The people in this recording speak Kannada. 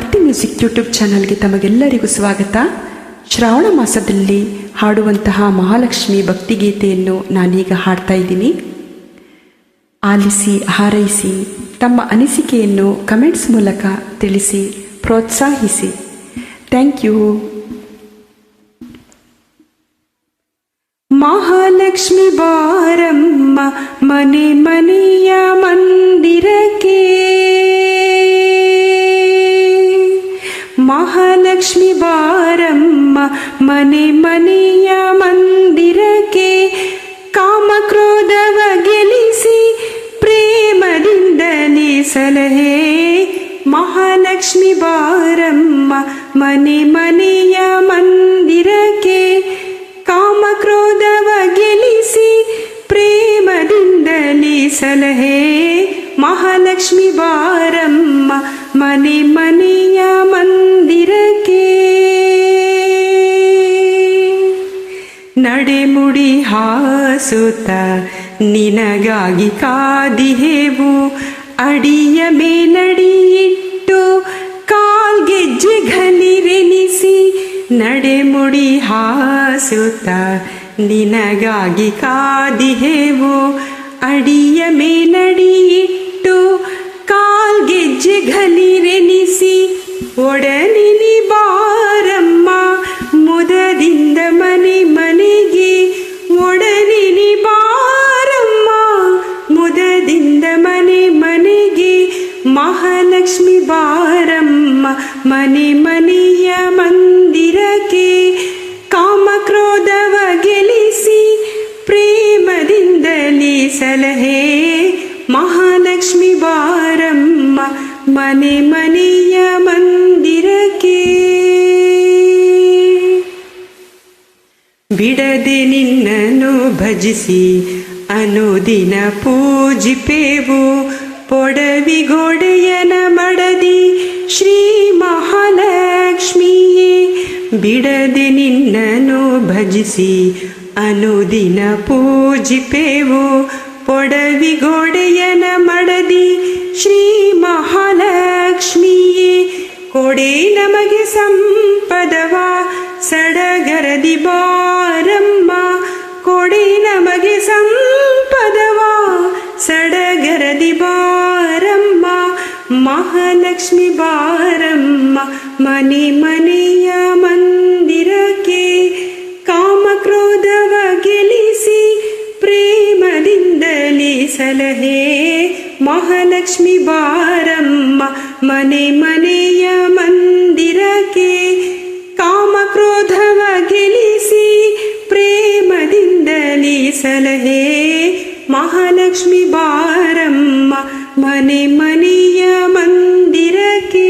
ಆರ್ತಿ ಮ್ಯೂಸಿಕ್ ಯೂಟ್ಯೂಬ್ ಚಾನಲ್ಗೆ ತಮಗೆಲ್ಲರಿಗೂ ಸ್ವಾಗತ. ಶ್ರಾವಣ ಮಾಸದಲ್ಲಿ ಹಾಡುವಂತಹ ಮಹಾಲಕ್ಷ್ಮಿ ಭಕ್ತಿಗೀತೆಯನ್ನು ನಾನೀಗ ಹಾಡ್ತಾ ಇದ್ದೀನಿ. ಆಲಿಸಿ, ಹಾರೈಸಿ, ತಮ್ಮ ಅನಿಸಿಕೆಯನ್ನು ಕಮೆಂಟ್ಸ್ ಮೂಲಕ ತಿಳಿಸಿ, ಪ್ರೋತ್ಸಾಹಿಸಿ. Thank you. ಮಹಾಲಕ್ಷ್ಮಿ ಬಾರಮ್ಮ, ಮನೆ ಮನೆಯ ಮಹಾಲಕ್ಷ್ಮಿ ಬಾರಮ್ಮ, ಮನೆ ಮನೆಯ ಮಂದಿರಕ್ಕೆ ಕಾಮಕ್ರೋಧವ ಗೆಲಿಸಿ ಪ್ರೇಮದಿಂದಲೇ ಸಲಹೆ. ಮಹಾಲಕ್ಷ್ಮಿ ಬಾರಮ್ಮ, ಮನೆ ಮನೆಯ ಮಂದಿರಕ್ಕೆ ಕಾಮಕ್ರೋಧವ ಗೆಲಿಸಿ ಪ್ರೇಮದಿಂದಲೇ ಸಲಹೆ. ಮಹಾಲಕ್ಷ್ಮಿ ಬಾರಮ್ಮ, ಮನೆ ಮನೆಯ ಮಂದಿರಕ್ಕೆ. ನಡೆಮುಡಿ ಹಾಸುತ್ತ, ನಿನಗಾಗಿ ಕಾದಿಹೇವು ಅಡಿಯ ಮೇಲಡಿಯಿಟ್ಟು ಕಾಲ್ಗೆಜ್ಜೆ ಘನಿರೆನಿಸಿ. ನಡೆಮುಡಿ ಹಾಸುತ್ತ, ನಿನಗಾಗಿ ಕಾದಿಹೇವು ಅಡಿಯ ಮೇಲಡಿಯಿಟ್ಟು ಕಾಲ್ಗೆಜ್ಜೆ ಘಲಿರೆನಿಸಿ ಒಡನಿನಿ ಬಾರಮ್ಮ, ಮುದದಿಂದ ಮನೆ ಮನೆಗೆ ಒಡನಿನಿ ಬಾರಮ್ಮ, ಮುದದಿಂದ ಮನೆ ಮನೆಗೆ, ಮಹಾಲಕ್ಷ್ಮಿ ಬಾರಮ್ಮ, ಮನೆ ಮನೆಯ ಮಂದಿರಕ್ಕೆ, ಕಾಮಕ್ರೋಧವ ಗೆಲಿಸಿ ಪ್ರೇಮದಿಂದಲೇ ಸಲಹೆ ಮಹಾಲಕ್ಷ್ಮಿ ಬಾರಮ್ಮ, ಮನೆ ಮನೆಯ ಮಂದಿರಕ್ಕೆ. ಬಿಡದೆ ನಿನ್ನನ್ನು ಭಜಿಸಿ, ಅನುದಿನ ಪೂಜಿಪೇವು. ಪೊಡವಿಗೊಡೆಯನ ಮಡದಿ ಶ್ರೀ ಮಹಾಲಕ್ಷ್ಮಿಯೇ. ಬಿಡದೆ ನಿನ್ನನ್ನು ಭಜಿಸಿ, ಅನುದಿನ ಪೂಜಿಪೇವು. ಪೊಡವಿಗೊಡೆಯನ ಮಡದಿ ಶ್ರೀ ಮಹಾಲಕ್ಷ್ಮಿಯೇ ಕೊಡೆ ನಮಗೆ ಸಂಪದವ, ಸಡಗರದಿ ಬಾರಮ್ಮ. ಕೊಡೆ ನಮಗೆ ಸಂಪದವ, ಸಡಗರದಿ ಬಾರಮ್ಮ. ಮಹಾಲಕ್ಷ್ಮಿ ಬಾರಮ್ಮ, ಮನೆ ಮನೆಯ ಮಂದಿರಕ್ಕೆ ಕಾಮಕ್ರೋಧವ ಗೆಲ್ಲಿಸಿ, ಪ್ರೇಮದಿಂದಲೇ ಸಲಹೆ ಮಹಾಲಕ್ಷ್ಮಿ ಬಾರಮ್ಮ ಮನೆ ಮನೆಯ ಮಂದಿರಕ್ಕೆ ಕಾಮಕ್ರೋಧವ ಗೆಲ್ಲಿಸಿ ಪ್ರೇಮದಿಂದಲೇ ಸಲಹೆ ಮಹಾಲಕ್ಷ್ಮಿ ಬಾರಮ್ಮ ಮನೆ ಮನೆಯ ಮಂದಿರಕ್ಕೆ